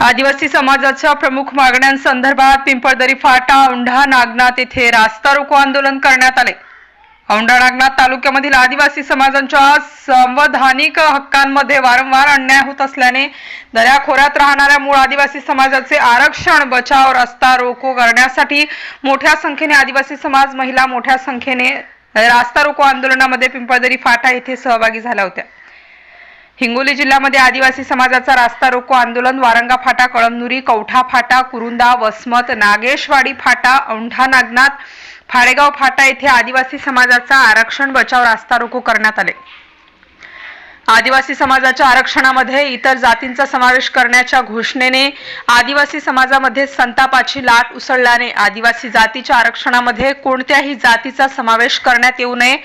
आदिवासी समाजाच्या प्रमुख मागण्यांसंदर्भात पिंपळदरी फाटा औंढा नागनाथ येथे रास्ता रोको आंदोलन करण्यात आले. औंढा नागनाथ तालुक्यामधील आदिवासी समाजांच्या संवैधानिक हक्कांमध्ये वारंवार अन्याय होत असल्याने दऱ्याखोऱ्यात राहणाऱ्या मूळ आदिवासी समाजाचे आरक्षण बचाव रस्ता रोको करण्यासाठी मोठ्या संख्येने आदिवासी समाज महिला मोठ्या संख्येने रास्ता रोको आंदोलनामध्ये पिंपळदरी फाटा येथे सहभागी झाल्या होत्या. हिंगोली जिल्ह्यामध्ये आदिवासी समाजाचा रास्ता रोको आंदोलन वारंगा फाटा कळमनुरी कवठा फाटा कुरुंदा वसमत नागेशवाडी फाटा औंढा नागनाथ फाळेगाव फाटा येथे आदिवासी समाजाचा आरक्षण बचाव रास्ता रोको करण्यात आले. आदिवासी समाजाच्या आरक्षणामध्ये इतर जातींचा समावेश करण्याच्या घोषणेने आदिवासी समाजामध्ये संतापाची लाट उसळल्याने आदिवासी जातीच्या आरक्षणामध्ये कोणत्याही जातीचा समावेश करण्यात येऊ नये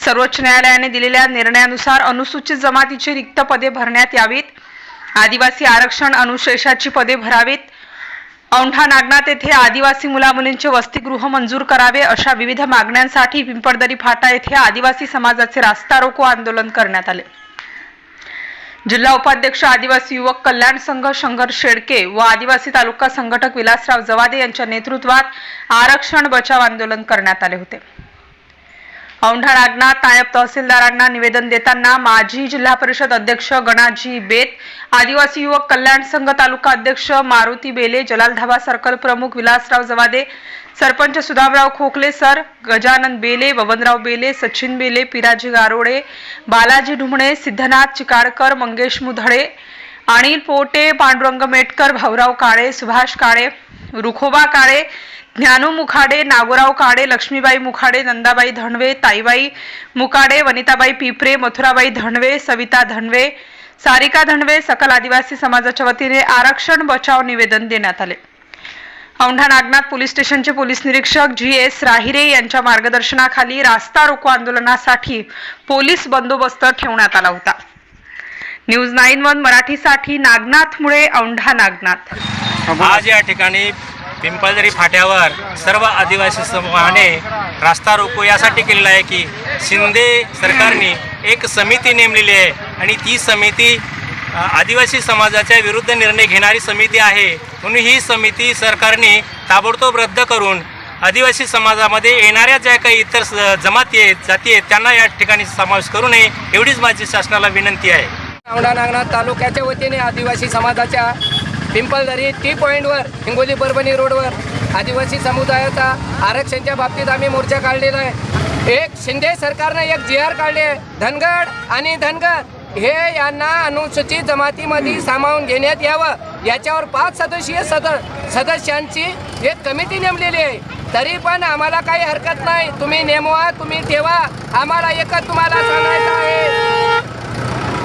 सर्वोच्च न्यायालयाने दिलेल्या निर्णयानुसार अनुसूचित जमातीची रिक्त पदे भरण्यात यावीत. आदिवासी आरक्षण अनुशेषाची पदे भरावीत. औंढा नागनाथ येथे आदिवासी मुलामुलींचे वसतिगृह मंजूर करावे अशा विविध मागण्यांसाठी पिंपळदरी फाटा येथे आदिवासी समाजाचे रास्ता रोको आंदोलन करण्यात आले. जिल्हा उपाध्यक्ष आदिवासी युवक कल्याण संघ शंकर शेडके व आदिवासी तालुका संघटक विलासराव जवादे यांच्या नेतृत्वात आरक्षण बचाव आंदोलन करण्यात आले होते. औंढा नागनाथ नायब तहसीलदारांना निवेदन देताना माजी जिल्हा परिषद अध्यक्ष गणाजी बेत आदिवासी युवक कल्याण संघ तालुका अध्यक्ष मारुती बेले जलाल धाबा सर्कल प्रमुख विलासराव जवादे सरपंच सुदामराव खोकले सर गजानन बेले बबनराव बेले सचिन बेले पिराजी गारोडे बालाजी ढुमणे सिद्धनाथ चिकाडकर मंगेश मुधडे अनिल पोटे पांडुरंग मेटकर भाऊराव काळे सुभाष काळे रुखोबा काळे ज्ञानू मुखाडे नागोराव काडे लक्ष्मीबाई मुखाडे नंदाबाई धनवे ताईबाई मुकाडे वनिताबाई पिपरे मथुराबाई धनवे सविता धनवे सारिका धनवे सकल आदिवासी समाजाच्या वतीने आरक्षण बचाव निवेदन देण्यात आले. औंढा नागनाथ पोलीस स्टेशनचे पोलीस निरीक्षक जी एस राहिरे यांच्या मार्गदर्शनाखाली रास्ता रोको आंदोलनासाठी पोलीस बंदोबस्त ठेवण्यात आला होता. न्यूज नाईन वन मराठीसाठी नागनाथमुळे औंढा नागनाथ. आज या ठिकाणी पिंपळदरी फाट्यावर सर्व आदिवासी समूहाने रास्ता रोको यासाठी केलेला आहे की शिंदे सरकारने एक समिती नेमलेली आहे आणि ती समिती आदिवासी समाजाच्या विरुद्ध निर्णय घेणारी समिती आहे. म्हणून ही समिती सरकारने ताबडतोब रद्द करून आदिवासी समाजामध्ये येणाऱ्या ज्या काही इतर स- जमाती आहेत जाती आहेत त्यांना या ठिकाणी समावेश करू नये एवढीच माझी शासनाला विनंती आहे. औंढा नागनाथ तालुक्याच्या वतीने आदिवासी समाजाच्या पिंपलदरी टी पॉईंटवर हिंगोली परभणी रोडवर. आदिवासी समुदायाचा आरक्षणच्या बाबतीत आम्ही मोर्चा काढलेला आहे. एक शिंदे सरकारनं एक जी आर काढले आहे. धनगड आणि धनगर हे यांना अनुसूचित जमातीमध्ये सामावून घेण्यात यावं. याच्यावर पाच सदस्यीय सद सदस्यांची एक कमिटी नेमलेली आहे. तरी पण आम्हाला काही हरकत नाही. तुम्ही नेमवा तुम्ही ठेवा. आम्हाला एकच तुम्हाला सांगायचं आहे.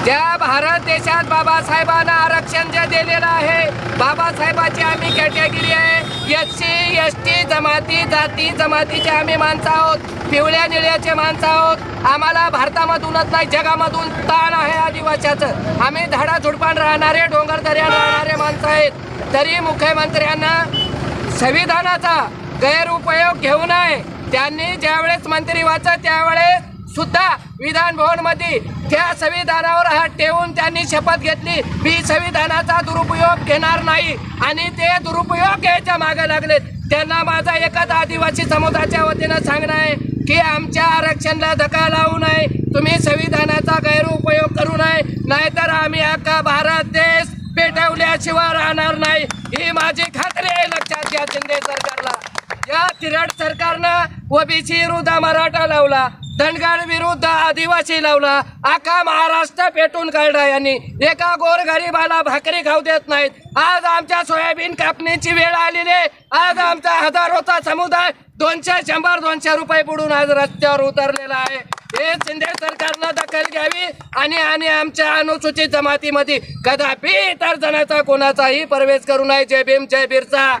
ज्या भारत देशात बाबासाहेबांना आरक्षण दर्जा दिलेला आहे. बाबासाहेबाची आम्ही कॅटेगरी आहे. एस सी एस टी जमाती जाती जमातीचे आम्ही माणसं आहोत. पिवळ्या निळ्याचे माणसं आहोत. आम्हाला भारतामधूनच नाही जगामधून ताण आहे आदिवासाचं. आम्ही धडा झुडपान राहणारे डोंगर दर्यात राहणारे माणसं आहेत. तरी मुख्यमंत्र्यांना संविधानाचा गैरउपयोग घेऊ नये. त्यांनी ज्यावेळेस मंत्री वाचा त्यावेळेस सुद्धा विधान भवनमध्ये त्या संविधानावर हात ठेवून त्यांनी शपथ घेतली. मी संविधानाचा दुरुपयोग घेणार नाही आणि ते दुरुपयोग घ्यायच्या मागे लागलेत. त्यांना माझा एकच आदिवासी समुदायाच्या वतीनं सांगणं आहे की आमच्या आरक्षणाला धक्का लावू नये. तुम्ही संविधानाचा गैरउपयोग करू नये. नाहीतर आम्ही अख्खा भारत देश पेटवल्याशिवाय राहणार नाही. ही माझी खात्री आहे. लक्षात घ्या शिंदे सरकारला. या तिरड सरकारनं ओबीसी विरुद्ध मराठा लावला. धनगाड विरुद्ध आदिवासी लावला. आका महाराष्ट्र पेटून काढला यांनी. एका गोरगरीबाला भाकरी खाऊ देत नाहीत. आज आमच्या सोयाबीन कापणीची वेळ आलेली आहे. आज आमचा हजारोचा समुदाय दोनशे शंभर दोनशे रुपये बुडून आज रस्त्यावर उतरलेला आहे. हे शिंदे सरकारनं दखल घ्यावी आणि आणि आमच्या अनुसूचित जमातीमध्ये कदापि इतर जणाचा कोणाचाही प्रवेश करू नये. जय भीम जय बिरसा.